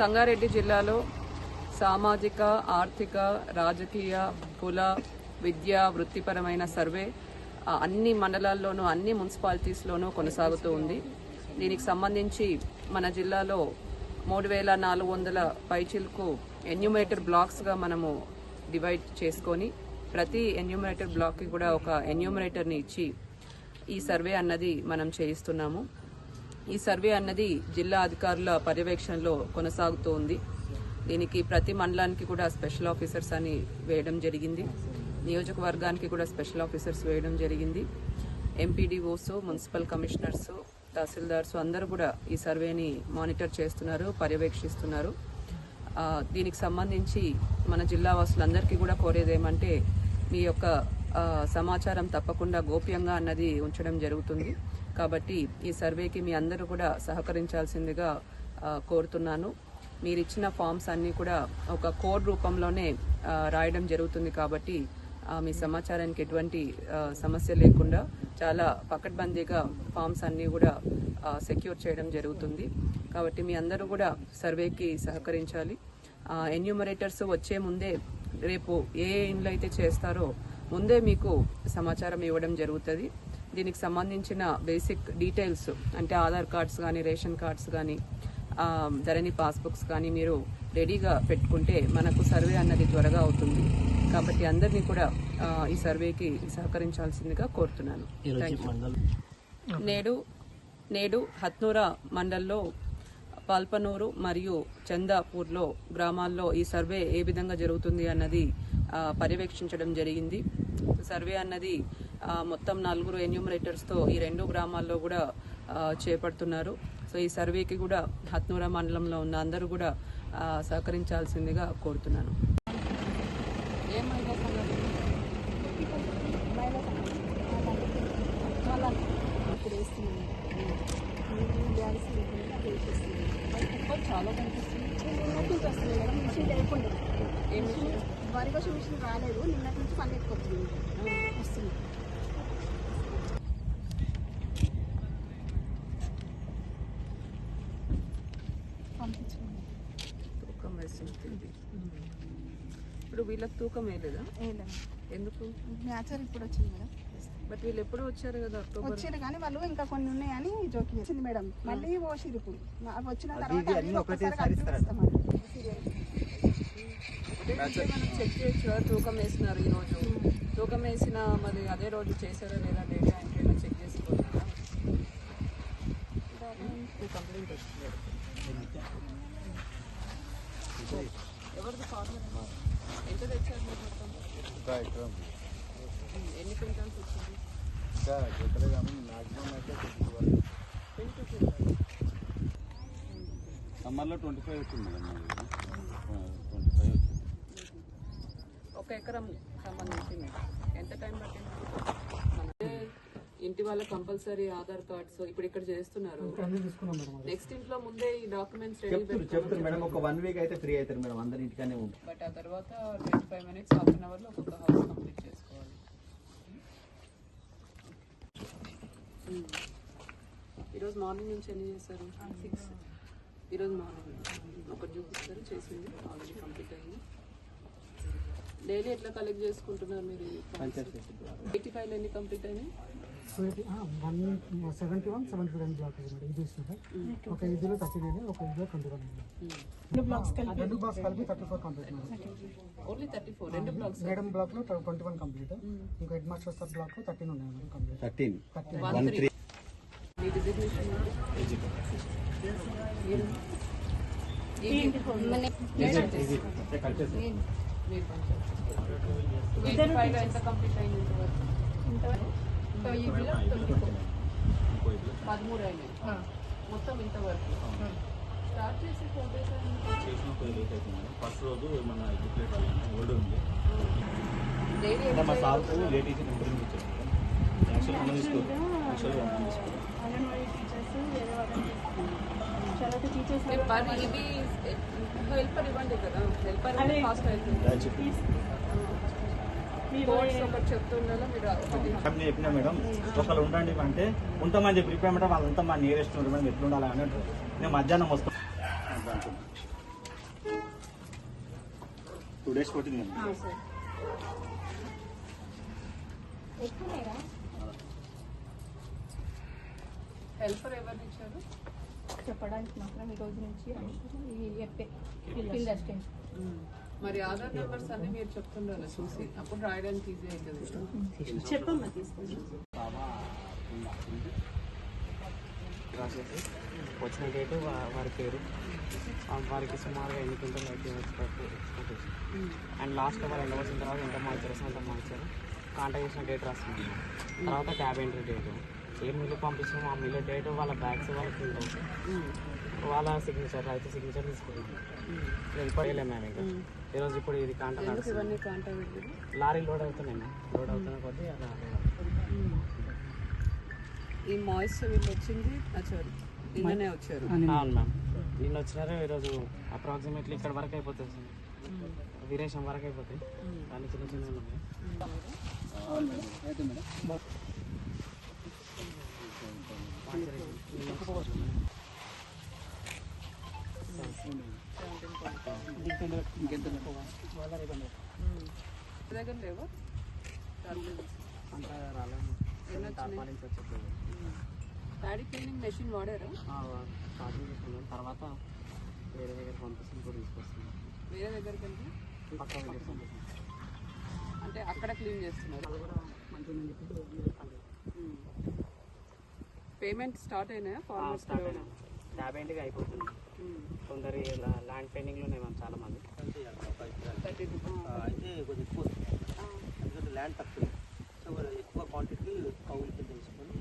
సంగారెడ్డి జిల్లాలో సామాజిక ఆర్థిక రాజకీయ కుల విద్య వృత్తిపరమైన సర్వే అన్ని మండలాల్లోనూ అన్ని మున్సిపాలిటీస్లోనూ కొనసాగుతూ ఉంది. దీనికి సంబంధించి మన జిల్లాలో మూడు వేల నాలుగు వందల పైచిల్కు ఎన్యుమేటర్ బ్లాక్స్గా మనము డివైడ్ చేసుకొని ప్రతి ఎన్యూమరేటర్ బ్లాక్కి కూడా ఒక ఎన్యూమరేటర్ని ఇచ్చి ఈ సర్వే అన్నది మనం చేయిస్తున్నాము. ఈ సర్వే అన్నది జిల్లా అధికారుల పర్యవేక్షణలో కొనసాగుతూ ఉంది దీనికి ప్రతి మండలానికి కూడా స్పెషల్ ఆఫీసర్స్ అని వేయడం జరిగింది. నియోజకవర్గానికి కూడా స్పెషల్ ఆఫీసర్స్ వేయడం జరిగింది. ఎంపీడీఓస్ మున్సిపల్ కమిషనర్స్ తహసీల్దార్స్ అందరూ కూడా ఈ సర్వేని మానిటర్ చేస్తున్నారు పర్యవేక్షిస్తున్నారు. దీనికి సంబంధించి మన జిల్లా వాసులందరికీ కూడా కోరేది ఏమంటే మీ యొక్క సమాచారం తప్పకుండా గోప్యంగా అన్నది ఉంచడం జరుగుతుంది. కాబట్టి ఈ సర్వేకి మీ అందరూ కూడా సహకరించాల్సిందిగా కోరుతున్నాను. మీరు ఇచ్చిన ఫామ్స్ అన్నీ కూడా ఒక కోడ్ రూపంలోనే రాయడం జరుగుతుంది కాబట్టి మీ సమాచారానికి ఎటువంటి సమస్య లేకుండా చాలా పకడ్బందీగా ఫామ్స్ అన్నీ కూడా సెక్యూర్ చేయడం జరుగుతుంది. కాబట్టి మీ అందరూ కూడా సర్వేకి సహకరించాలి. ఎన్యూమరేటర్స్ వచ్చే ముందే రేపు ఏ ఇండ్లు అయితే చేస్తారో ముందే మీకు సమాచారం ఇవ్వడం జరుగుతుంది. దీనికి సంబంధించిన బేసిక్ డీటెయిల్స్ అంటే ఆధార్ కార్డ్స్ కానీ రేషన్ కార్డ్స్ కానీ ధరణి పాస్బుక్స్ కానీ మీరు రెడీగా పెట్టుకుంటే మనకు సర్వే అన్నది త్వరగా అవుతుంది. కాబట్టి అందరినీ కూడా ఈ సర్వేకి సహకరించాల్సిందిగా కోరుతున్నాను. నేడు నేడు హత్నూరా మండల్లో పాల్పనూరు మరియు చందాపూర్లో గ్రామాల్లో ఈ సర్వే ఏ విధంగా జరుగుతుంది అన్నది పర్యవేక్షించడం జరిగింది. సర్వే అన్నది మొత్తం నలుగురు ఎన్యూమరేటర్స్తో ఈ రెండు గ్రామాల్లో కూడా ఆ, చేపడుతున్నారు. సో ఈ సర్వేకి కూడా హత్నూరా మండలంలో ఉన్న అందరూ కూడా ఆ, సహకరించాల్సిందిగా కోరుతున్నాను. చాలా? వరి కోసం మిషన్ రాలేదు. నిన్నటి నుంచి పని వస్తుంది పంపించండి తూకం వేసింది ఇప్పుడు వీళ్ళకి తూకం వేయలేదా? ఎందుకు? మ్యాచర్ ఇప్పుడు వచ్చింది మేడం బట్ వీళ్ళు ఎప్పుడు వచ్చారు కదా అక్టోబర్? వచ్చారు కానీ వాళ్ళు ఇంకా కొన్ని ఉన్నాయని జోకి వచ్చింది మేడం. మళ్ళీ పోసిరు ఇప్పుడు. వచ్చిన తర్వాత మనం చెక్ చేయొచ్చు కదా తూకం వేసినారు ఈ రోజు తూకం వేసిన మరి అదే రోజు చేశారా లేదా డేటా ఎంట్రీలో చెక్ చేసుకోవాలా కంప్లైంట్ వచ్చింది. ఎవరిది ఫార్మర్ ఎంత తెచ్చారు మీరు మొత్తం ఇంకా ఉంది. ఎన్ని క్వింటాల్స్ వచ్చింది ఇంకా చెప్పలేదు కానీ అయితే ట్వంటీ వరకు ట్వంటీ క్వింటాల్ సమ్మర్లో ట్వంటీ ఫైవ్ వచ్చింది మేడం ట్వంటీ ఫైవ్ వచ్చింది. ఒక ఎకరం సంబంధించింది ఎంత టైం పట్టింది? ఇంటి వాళ్ళ కంపల్సరీ ఆధార్ కార్డ్స్ ఇప్పుడు ఇక్కడ చేస్తున్నారు. నెక్స్ట్ ఇంట్లో ముందే ఈ డాక్యుమెంట్స్ రెడీ చెప్తారు చెప్తారు మేడం ఒక వన్ వీక్ అయితే ఫ్రీ అవుతారు మేడం అందరి ఇంటికానే ఉంటారు బట్ ఆ తర్వాత twenty five minutes half an అవర్లో ఒక్కొక్క హౌస్ కంప్లీట్ చేసుకోవాలి. Hmm. ఈరోజు మార్నింగ్ నుంచి ఎన్ని చేశారు? సిక్స్ ఈరోజు మార్నింగ్ ఒకటి చూపిస్తారు చేసింది ఆల్రెడీ కంప్లీట్ అయింది. డైలీ ఎట్లా కలెక్ట్ చేసుకుంటున్నారు మీరు? ఎయిటీ ఫైవ్ ఎన్ని కంప్లీట్ అయినాయి? One seventy one seventy two block madam ఇది ఇస్తుంది ఒక ఇదిలో థర్టీ నైన్ ఒక ఇదిలో ట్వంటీ వన్ రెండు బ్లాక్స్ కలిపి రెండు బ్లాక్స్ కలిపి thirty four complete madam only thirty four రెండు బ్లాక్స్ మేడం బ్లాక్లో ట్వంటీ వన్ కంప్లీట్ ఇంకా హెడ్ మాస్టర్ సార్ బ్లాక్లో థర్టీన్ ఉన్నాయి madam complete thirteen thirty one three మీ డిజిగ్నేషన్ మీరు పంచాయతీ ఫైవ్ ఎంత కంప్లీట్ అయింది ఇంతవరకు పదమూడు అయినాయి మొత్తం ఇంతవరకు. స్టార్ట్ చేసి ఫోర్ డేస్ చేసిన కొద్ది లేట్ అవుతుంది ఫస్ట్ రోజు ఏమన్నా ఎడ్యుకేట్ ఓల్డ్ ఉంది. డైలీ అంటే మా సార్కు లేట్ ఇచ్చి కంప్లైంట్ ఇచ్చారు యాక్చువల్ మనం యాక్చువల్గా హెల్పర్ ఇవ్వండి కదా. హెల్పర్ ఫాస్ట్ అవుతుంది అది చెప్పి కోర్స్ ఒకటి చెప్తుండాలో మీరు ఒకటి నేను చెప్పినా మేడం. ఒకళ్ళు ఉండండి అంటే ఉంటామని చెప్పి రిపేమెంట్ వాళ్ళంతా మా నియరెస్ట్ ఉంటారు మేడం ఎట్లా ఉండాలి అన్నట్టు నేను మధ్యాహ్నం వస్తాం టూ డేస్ కొట్టింది మేడం హెల్పర్ ఎవరిని ఇచ్చారు? చెప్పడానికి మాత్రం ఈ రోజు నుంచి అసిస్టెంట్ మరి ఆధార్ నెంబర్స్ అన్ని మీరు చెప్తుండాలి చూసి. అప్పుడు రాయడానికి ఈజీ అవుతుంది చెప్పమ్మా వచ్చిన డేటు వారి పేరు. వారికి సుమారుగా ఎన్ని క్వింటల్ అయితే అండ్ లాస్ట్ వారు ఎండ వచ్చిన తర్వాత ఎంత మార్చారు ఎంత మార్చారు కాంటాక్ట్ చేసిన డేట్ రాస్తుంది తర్వాత క్యాబ్ ఎంట్రీ డేటు ఏ మిల్లు పంపించామో ఆ మిల్లు డేటు వాళ్ళ బ్యాగ్స్ వాళ్ళ ప్రింట్ వాళ్ళ సిగ్నేచర్ రైతు సిగ్నేచర్ తీసుకున్నాం వెళ్ళిపోయలే మేము. ఇంకా ఈరోజు ఇప్పుడు ఇది కాంటాక్ట్ లారీ లోడ్ అవుతున్నాయి లోడ్ అవుతున్న కొద్దీ అలా ఈ మాయిశ్చర్ వీళ్ళు వచ్చింది నిన్ననే వచ్చారు. అవును మ్యామ్. నిన్న వచ్చినారు ఈరోజు అప్రాక్సిమేట్లీ ఇక్కడ వరకు అయిపోతుంది సార్. వీరేశం వరకు అయిపోతాయి. కానీ చిన్న చిన్న ఉన్నాయి. దగ్గర లేవా అంతా రాలేదు ప్యాడీ క్లీనింగ్ మెషిన్ వాడారా తర్వాత వేరే దగ్గర పంపిస్తుంది కూడా తీసుకొస్తున్నాం వేరే దగ్గరికి వెళ్తే అంటే అక్కడ క్లీన్ చేస్తున్నారు పేమెంట్ స్టార్ట్ అయినాయా? ఫార్మర్స్ స్టార్ట్ అయినా ల్యాబ్ ఏంటిగా అయిపోతుంది. కొందరు ల్యాండ్ పెండింగ్లో ఉన్నాయి మ్యామ్ చాలా మంది అయితే కొంచెం ఎక్కువ వస్తుంది ఎందుకంటే ల్యాండ్ తక్కువ. సో ఎక్కువ క్వాంటిటీ కౌలు కింద తీసుకొని